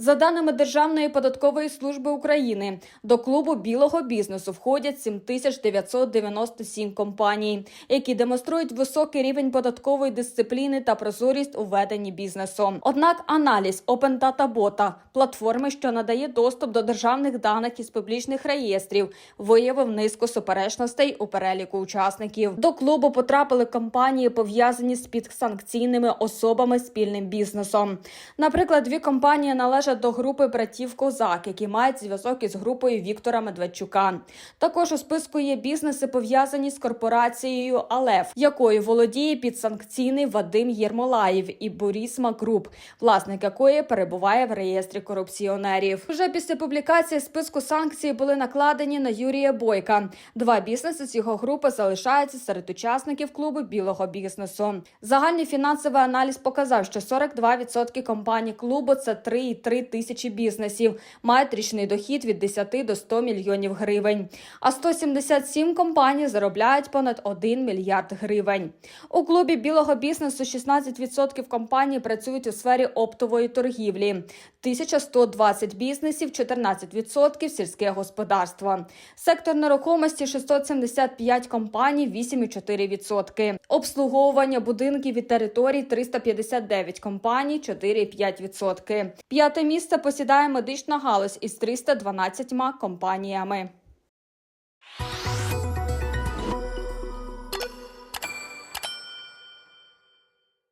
За даними Державної податкової служби України, до клубу білого бізнесу входять 7997 компаній, які демонструють високий рівень податкової дисципліни та прозорість у веденні бізнесу. Однак аналіз Open Data Bot, платформи, що надає доступ до державних даних із публічних реєстрів, виявив низку суперечностей у переліку учасників. До клубу потрапили компанії, пов'язані з підсанкційними особами спільним бізнесом. Наприклад, дві компанії належать до групи братів Козак, які мають зв'язок із групою Віктора Медведчука. Також у списку є бізнеси, пов'язані з корпорацією Алеф, якою володіє підсанкційний Вадим Єрмолаєв і Борісма Груп, власник якої перебуває в реєстрі корупціонерів. Вже після публікації списку санкцій були накладені на Юрія Бойка. Два бізнеси з його групи залишаються серед учасників клубу білого бізнесу. Загальний фінансовий аналіз показав, що 42% компаній клубу це 3,3 тисячі бізнесів, мають річний дохід від 10 до 100 мільйонів гривень. А 177 компаній заробляють понад 1 мільярд гривень. У клубі білого бізнесу 16% компаній працюють у сфері оптової торгівлі, 1120 бізнесів, 14% сільське господарство. Сектор нерухомості 675 компаній, 8,4%. Обслуговування будинків і територій 359 компаній, 4,5%. П'яте місце посідає медична галузь із 312 компаніями.